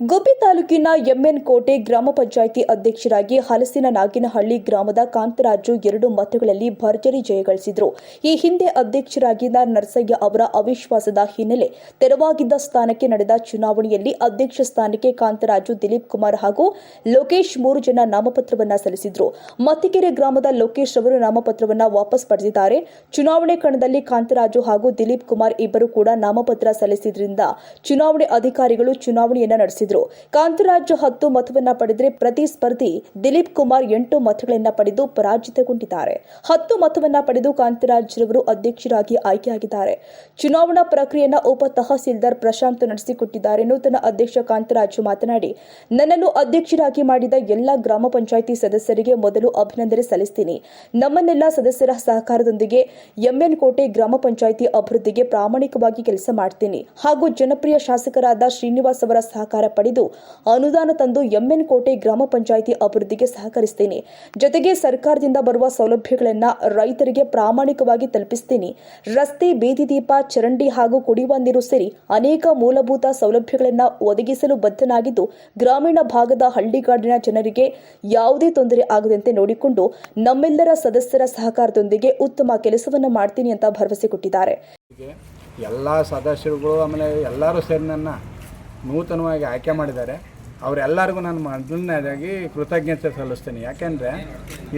ಗುಬ್ಬಿ ತಾಲೂಕಿನ ಎಂಎನ್ ಕೋಟೆ ಗ್ರಾಮ ಪಂಚಾಯಿತಿ ಅಧ್ಯಕ್ಷರಾಗಿ ಹಲಸಿನ ನಾಗಿನಹಳ್ಳಿ ಗ್ರಾಮದ ಕಾಂತರಾಜು ಎರಡು ಮತಗಳಲ್ಲಿ ಭರ್ಜರಿ ಜಯಗಳಿಸಿದರು ಈ ಹಿಂದೆ ಅಧ್ಯಕ್ಷರಾಗಿದ್ದ ನರಸಯ್ಯ ಅವರ ಅವಿಶ್ವಾಸದ ಹಿನ್ನೆಲೆ ತೆರವಾಗಿದ್ದ ಸ್ಥಾನಕ್ಕೆ ನಡೆದ ಚುನಾವಣೆಯಲ್ಲಿ ಅಧ್ಯಕ್ಷ ಸ್ಥಾನಕ್ಕೆ ಕಾಂತರಾಜು ದಿಲೀಪ್ ಕುಮಾರ್ ಹಾಗೂ ಲೋಕೇಶ್ ಮೂರು ಜನ ನಾಮಪತ್ರವನ್ನ ಸಲ್ಲಿಸಿದರು. ಮತ್ತಿಕೆರೆ ಗ್ರಾಮದ ಲೋಕೇಶ್ ಅವರು ನಾಮಪತ್ರವನ್ನ ವಾಪಸ್ ಪಡೆದಿದ್ದಾರೆ. ಚುನಾವಣೆ ಕಣದಲ್ಲಿ ಕಾಂತರಾಜು ಹಾಗೂ ದಿಲೀಪ್ ಕುಮಾರ್ ಇಬ್ಬರು ಕೂಡ ನಾಮಪತ್ರ ಸಲ್ಲಿಸಿದ್ರಿಂದ ಚುನಾವಣೆ ಅಧಿಕಾರಿಗಳು ಚುನಾವಣೆಯನ್ನು ನಡೆಸಿದರು. ಕಾಂತರಾಜು ಹತ್ತು ಮತವನ್ನ ಪಡೆದರೆ ಪ್ರತಿಸ್ಪರ್ಧಿ ದಿಲೀಪ್ ಕುಮಾರ್ ಎಂಟು ಮತಗಳನ್ನ ಪಡೆದು ಪರಾಜಿತಗೊಂಡಿದ್ದಾರೆ. ಹತ್ತು ಮತವನ್ನ ಪಡೆದು ಕಾಂತರಾಜ್ ರವರು ಅಧ್ಯಕ್ಷರಾಗಿ ಆಯ್ಕೆಯಾಗಿದ್ದಾರೆ. ಚುನಾವಣಾ ಪ್ರಕ್ರಿಯೆಯನ್ನ ಉಪ ತಹಸೀಲ್ದಾರ್ ಪ್ರಶಾಂತ್ ನಡೆಸಿಕೊಟ್ಟಿದ್ದಾರೆ ನೂತನ ಅಧ್ಯಕ್ಷ ಕಾಂತರಾಜ್ ಮಾತನಾಡಿ, ನನ್ನನ್ನು ಅಧ್ಯಕ್ಷರಾಗಿ ಮಾಡಿದ ಎಲ್ಲಾ ಗ್ರಾಮ ಪಂಚಾಯಿತಿ ಸದಸ್ಯರಿಗೆ ಮೊದಲು ಅಭಿನಂದನೆ ಸಲ್ಲಿಸ್ತೀನಿ. ನಮ್ಮನ್ನೆಲ್ಲ ಸದಸ್ಯರ ಸಹಕಾರದೊಂದಿಗೆ ಎಂಎನ್ ಕೋಟೆ ಗ್ರಾಮ ಪಂಚಾಯಿತಿ ಅಭಿವೃದ್ಧಿಗೆ ಪ್ರಾಮಾಣಿಕವಾಗಿ ಕೆಲಸ ಮಾಡ್ತೀನಿ. ಹಾಗೂ ಜನಪ್ರಿಯ ಶಾಸಕರಾದ ಶ್ರೀನಿವಾಸ್ ಅವರ ಸಹಕಾರ ಪಡೆದು ಅನುದಾನ ತಂದು ಎಂಎನ್ ಕೋಟೆ ಗ್ರಾಮ ಪಂಚಾಯಿತಿ ಅಭಿವೃದ್ಧಿಗೆ ಸಹಕರಿಸ್ತೀನಿ. ಜೊತೆಗೆ ಸರ್ಕಾರದಿಂದ ಬರುವ ಸೌಲಭ್ಯಗಳನ್ನ ರೈತರಿಗೆ ಪ್ರಾಮಾಣಿಕವಾಗಿ ತಲುಪಿಸ್ತೀನಿ. ರಸ್ತೆ, ಬೀದಿ ದೀಪ, ಚರಂಡಿ ಹಾಗೂ ಕುಡಿಯುವ ನೀರು ಸೇರಿ ಅನೇಕ ಮೂಲಭೂತ ಸೌಲಭ್ಯಗಳನ್ನ ಒದಗಿಸಲು ಬದ್ಧನಾಗಿದ್ದು, ಗ್ರಾಮೀಣ ಭಾಗದ ಹಳ್ಳಿಗಾಡಿನ ಜನರಿಗೆ ಯಾವುದೇ ತೊಂದರೆ ಆಗದಂತೆ ನೋಡಿಕೊಂಡು ನಮ್ಮೆಲ್ಲರ ಸದಸ್ಯರ ಸಹಕಾರದೊಂದಿಗೆ ಉತ್ತಮ ಕೆಲಸವನ್ನು ಮಾಡ್ತೀನಿ ಅಂತ ಭರವಸೆ ಕೊಟ್ಟಿದ್ದಾರೆ. ಎಲ್ಲ ಸದಸ್ಯರುಗಳು ಆಮೇಲೆ ಎಲ್ಲರೂ ಸೇರಿ ನನ್ನ ನೂತನವಾಗಿ ಆಯ್ಕೆ ಮಾಡಿದ್ದಾರೆ. ಅವರೆಲ್ಲರಿಗೂ ನಾನು ಮೊದಲನೇದಾಗಿ ಕೃತಜ್ಞತೆ ಸಲ್ಲಿಸ್ತೀನಿ. ಯಾಕೆಂದರೆ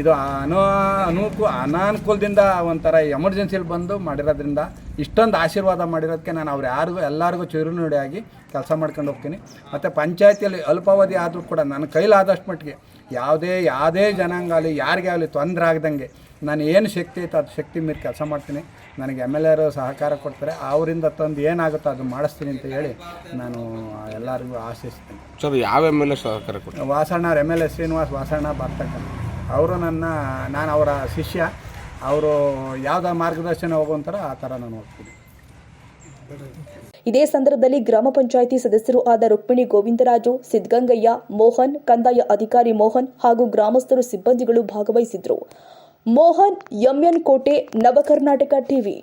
ಇದು ಅನು, ಅನುಕು ಅನಾನುಕೂಲದಿಂದ ಒಂಥರ ಎಮರ್ಜೆನ್ಸಿಲಿ ಬಂದು ಮಾಡಿರೋದ್ರಿಂದ ಇಷ್ಟೊಂದು ಆಶೀರ್ವಾದ ಮಾಡಿರೋದಕ್ಕೆ ನಾನು ಅವ್ರು ಯಾರಿಗೂ, ಎಲ್ಲರಿಗೂ ಚಿರುನುಡಿಯಾಗಿ ಕೆಲಸ ಮಾಡ್ಕೊಂಡು ಹೋಗ್ತೀನಿ. ಮತ್ತು ಪಂಚಾಯತಿಯಲ್ಲಿ ಅಲ್ಪಾವಧಿ ಆದರೂ ಕೂಡ ನನ್ನ ಕೈಲಾದಷ್ಟು ಮಟ್ಟಿಗೆ ಯಾವುದೇ ಯಾವುದೇ ಜನಾಂಗ ಆಗಲಿ, ಯಾರಿಗೇ ಆಗಲಿ ತೊಂದರೆ ಆಗ್ದಂಗೆ ನಾನು ಏನು ಶಕ್ತಿ ಐತೆ ಅದು ಶಕ್ತಿ ಮೀರಿ ಕೆಲಸ ಮಾಡ್ತೀನಿ. ನನಗೆ ಎಂ ಎಲ್ ಎರು ಸಹಕಾರ ಕೊಡ್ತಾರೆ. ಅವರಿಂದ ತಂದು ಏನಾಗುತ್ತೋ ಅದು ಮಾಡಿಸ್ತೀನಿ ಅಂತ ಹೇಳಿ ನಾನು ಎಲ್ಲರಿಗೂ ಆಶಿಸ್ತೀನಿ. ಸರ್ ಯಾವ ಎಂ ಎಲ್ ಎ ಸಹಕಾರ ಕೊಟ್ಟು ವಾಸಣ್ಣ ಅವ್ರ M L A Srinivas Vasanna ಬರ್ತಕ್ಕಂಥ. ಅವರು ನನ್ನ ನಾನು ಅವರ ಶಿಷ್ಯ. ಅವರು ಯಾವುದೋ ಮಾರ್ಗದರ್ಶನ ಹೋಗುವಂತರ ಆ ಥರ ನಾನು ಹೋಗ್ತೀನಿ. ಇದೇ ಸಂದರ್ಭದಲ್ಲಿ ಗ್ರಾಮ ಪಂಚಾಯಿತಿ ಸದಸ್ಯರು ಆದ ರುಕ್ಮಿಣಿ ಗೋವಿಂದರಾಜು ಸಿದ್ಗಂಗಯ್ಯ ಮೋಹನ್ ಕಂದಾಯ ಅಧಿಕಾರಿ ಮೋಹನ್ ಹಾಗೂ ಗ್ರಾಮಸ್ಥರು ಸಿಬ್ಬಂದಿಗಳು ಭಾಗವಹಿಸಿದ್ರು. ಮೋಹನ್ ಎಂಎನ್ ಕೋಟೆ ನವಕರ್ನಾಟಕ ಟಿವಿ